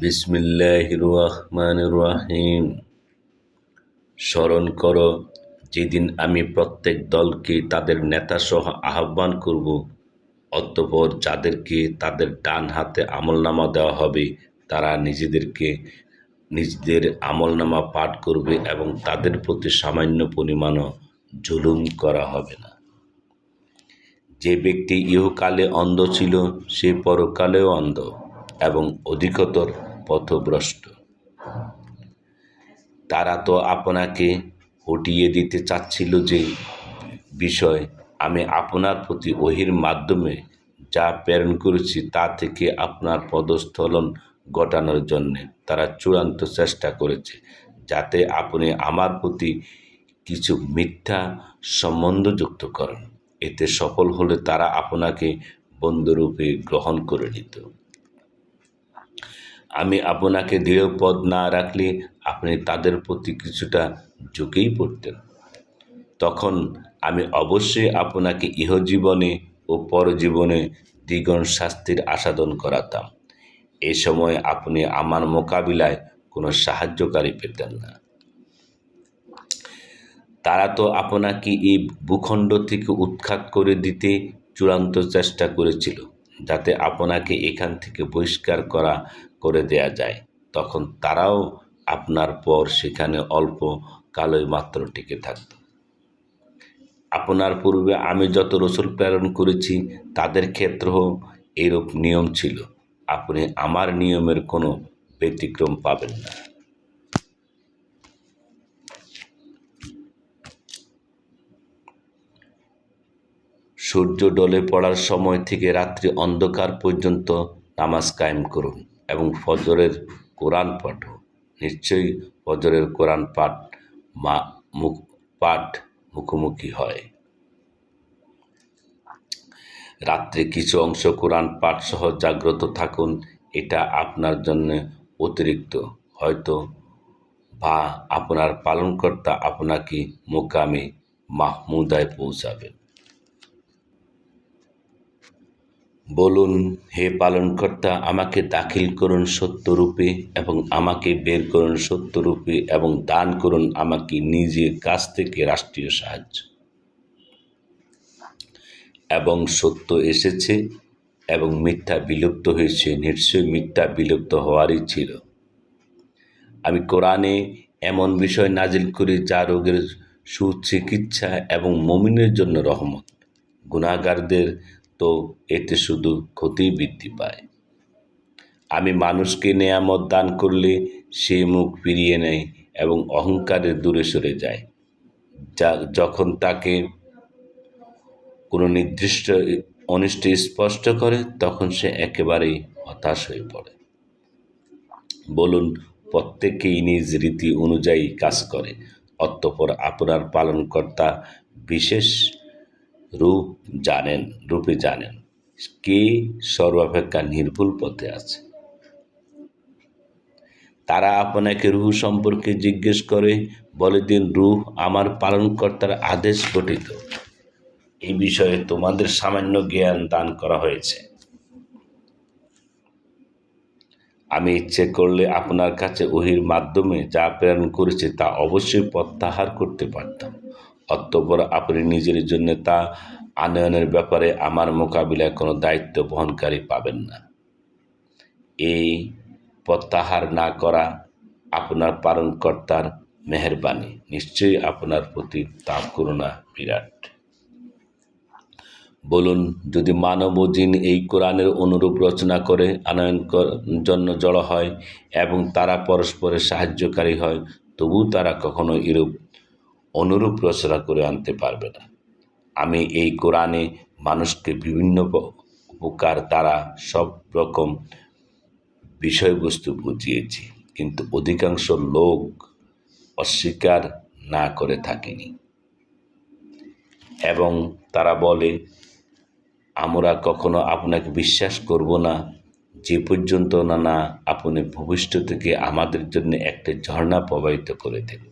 বিসমিল্লাহ রহমান রাহিম স্মরণ করো, যেদিন আমি প্রত্যেক দলকে তাদের নেতাসহ আহ্বান করব, অতঃপর যাদেরকে তাদের ডান হাতে আমলনামা দেওয়া হবে, তারা নিজেদেরকে, নিজেদের আমলনামা পাঠ করবে এবং তাদের প্রতি সামান্য পরিমাণও জুলুম করা হবে না। যে ব্যক্তি ইহকালে অন্ধ ছিল, সে পরকালেও অন্ধ এবং অধিকতর পথভ্রষ্ট। তারা তো আপনাকে হটিয়ে দিতে চাচ্ছিল যে, বিষয়, আমি আপনার প্রতি ওহির মাধ্যমে যা প্রেরণ করেছি তা থেকে আপনার পদস্থলন ঘটানোর জন্যে তারা চূড়ান্ত চেষ্টা করেছে, যাতে আপনি আমার প্রতি কিছু মিথ্যা সম্বন্ধ যুক্ত করেন। এতে সফল হলে তারা আপনাকে বন্ধুরূপে গ্রহণ করে নিত। আমি আপনাকে দৃঢ় পদ না রাখলে আপনি তাদের প্রতি কিছুটা ঝুঁকেই পড়তেন। তখন আমি অবশ্যই আপনাকে ইহজীবনে ও পরজীবনে দ্বিগুণ শাস্তির আসাদন করাতাম। এ সময় আপনি আমার মোকাবিলায় কোনো সাহায্যকারী পেতেন না। তারা তো আপনাকে এই ভূখণ্ড থেকে উৎখাত করে দিতে চূড়ান্ত চেষ্টা করেছিল, যাতে আপনাকে এখান থেকে বহিষ্কার করা করে দেয়া যায়। তখন তারাও আপনার পর সেখানে অল্প কালোই মাত্র টিকে থাকত। আপনার পূর্বে আমি যত রসুল প্রেরণ করেছি, তাদের ক্ষেত্রেও এরূপ নিয়ম ছিল। আপনি আমার নিয়মের কোনো ব্যতিক্রম পাবেন না। সূর্য ডলে পড়ার সময় থেকে রাত্রি অন্ধকার পর্যন্ত নামাজ কায়েম করুন। এবং ফজরের কোরআন পাঠও নিশ্চয়ই ফজরের কোরআন পাঠ মা, মুখ, পাঠ মুখোমুখি হয়। রাত্রে কিছু অংশ কোরআন পাঠ সহ জাগ্রত থাকুন, এটা আপনার জন্য অতিরিক্ত। হয়তো বা আপনার পালনকর্তা আপনাকে মোকামে মাহমুদায় পৌঁছাবেন। বলুন, হে পালনকর্তা, আমাকে দাখিল করুন সত্যরূপে এবং আমাকে বের করুন সত্যরূপে এবং দান করুন আমাকে নিজের কাছ থেকে রাষ্ট্রীয় সাহায্য। এবং সত্য এসেছে এবং মিথ্যা বিলুপ্ত হয়েছে নিশ্চয়ই মিথ্যা বিলুপ্ত হওয়ারই ছিল। আমি কোরআনে এমন বিষয় নাজিল করি, যা রোগের সুচিকিৎসা এবং মমিনের জন্য রহমত। গুণাগারদের তো এতে শুধু ক্ষতিই বৃদ্ধি পায়। আমি মানুষকে নেয়ামত দান করলে সে মুখ ফিরিয়ে নেয় এবং অহংকারের দূরে সরে যায়। যা যখন তাকে কোনো নির্দিষ্ট অনিষ্ট স্পষ্ট করে, তখন সে একেবারেই হতাশ হয়ে পড়ে। বলুন, প্রত্যেকেই নিজ রীতি অনুযায়ী কাজ করে, অতঃপর আপনার পালনকর্তা বিশেষ রূপ জানেন, রূপে জানেন। কে সর্বাপেক্ষা নির্ভুল পথে আছে? তারা আপনাকে রুহ সম্পর্কে জিজ্ঞেস করে, বলে দিন, রুহ আমার পালনকর্তার আদেশ গঠিত। এই বিষয়ে তোমাদের সামান্য জ্ঞান দান করা হয়েছে। আমি ইচ্ছে করলে আপনার কাছে ওহির মাধ্যমে যা প্রেরণ করেছে তা অবশ্যই প্রত্যাহার করতে পারতাম। অতঃপর আপনি নিজের জন্য তা আনয়নের ব্যাপারে আমার মোকাবিলায় কোনো দায়িত্ব বহনকারী পাবেন না। এই প্রত্যাহার না করা আপনার পালনকর্তার মেহরবানি। নিশ্চয়ই আপনার প্রতি তাপ করুণা বিরাট। বলুন, যদি মানব জিন এই কোরআনের অনুরূপ রচনা করে আনয়ন জন্য জড়ো হয় এবং তারা পরস্পরের সাহায্যকারী হয়, তবু তারা কখনো এরূপ অনুরূপ রচনা করে আনতে পারবে না। আমি এই কোরআনে মানুষকে বিভিন্ন উপকার, তারা সব রকম বিষয়বস্তু বুঝিয়েছি, কিন্তু অধিকাংশ লোক অস্বীকার না করে থাকেনি। এবং তারা বলে, আমরা কখনো আপনাকে বিশ্বাস করব না। যে পর্যন্ত না না, আপনি ভবিষ্যৎ থেকে আমাদের জন্য একটা ঝর্ণা প্রবাহিত করে দেন